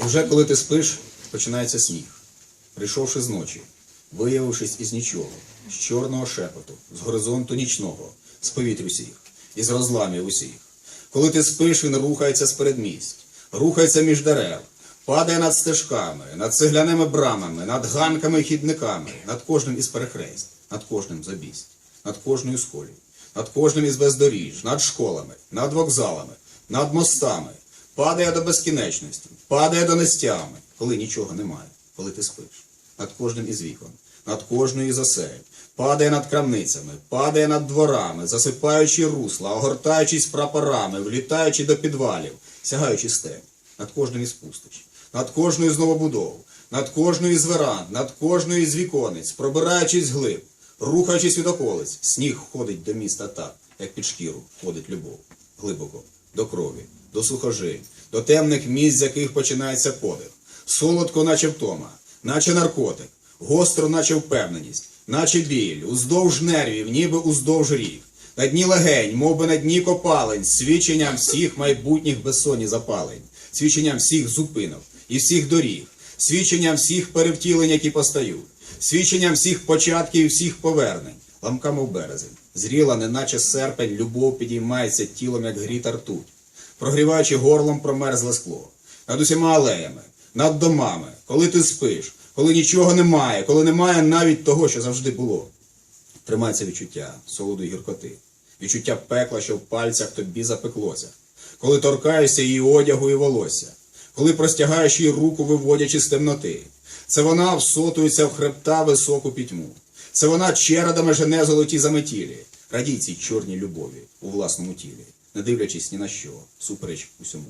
І вже коли ти спиш, починається сніг. Прийшовши з ночі, виявившись із нічого, з чорного шепоту, з горизонту нічного, з повітря усіх, із розламів усіх. Коли ти спиш, він рухається з передмість, рухається між дерев, падає над стежками, над цегляними брамами, над ганками і хідниками, над кожним із перехрест, над кожним забість, над кожною сколі, над кожним із бездоріж, над школами, над вокзалами, над мостами, падає до безкінечності, падає до нестями, коли нічого немає, коли ти спиш, над кожним із вікон, над кожною із осель, падає над крамницями, падає над дворами, засипаючи русла, огортаючись прапорами, влітаючи до підвалів, сягаючи стель, над кожним із пустощ, над кожною з новобудов, над кожною з веранд, над кожною з віконець, пробираючись глиб, рухаючись від околиць, сніг ходить до міста так, як під шкіру ходить любов, глибоко, до крові, до сухожиль, до темних місць, з яких починається подих, солодко, наче втома, наче наркотик, гостро, наче впевненість, наче біль, уздовж нервів, ніби уздовж рік. На дні легень, мов би на дні копалень, свідченням всіх майбутніх безсонні запалень, свідченням всіх зупинок і всіх доріг, свідченням всіх перевтілень, які постають, свідченням всіх початків і всіх повернень, ламками в березень, зріла, неначе серпень, любов підіймається тілом, як гріта ртуть, прогріваючи горлом промерзле скло, над усіма алеями, над домами, коли ти спиш, коли нічого немає, коли немає навіть того, що завжди було. Тримається відчуття солоду й гіркоти, відчуття пекла, що в пальцях тобі запеклося, коли торкаєшся її одягу і волосся, коли простягаєш її руку, виводячи з темноти. Це вона всотується в хребта високу пітьму. Це вона чередами жене золоті заметілі. Радій цій чорній любові у власному тілі, не дивлячись ні на що, супереч усьому.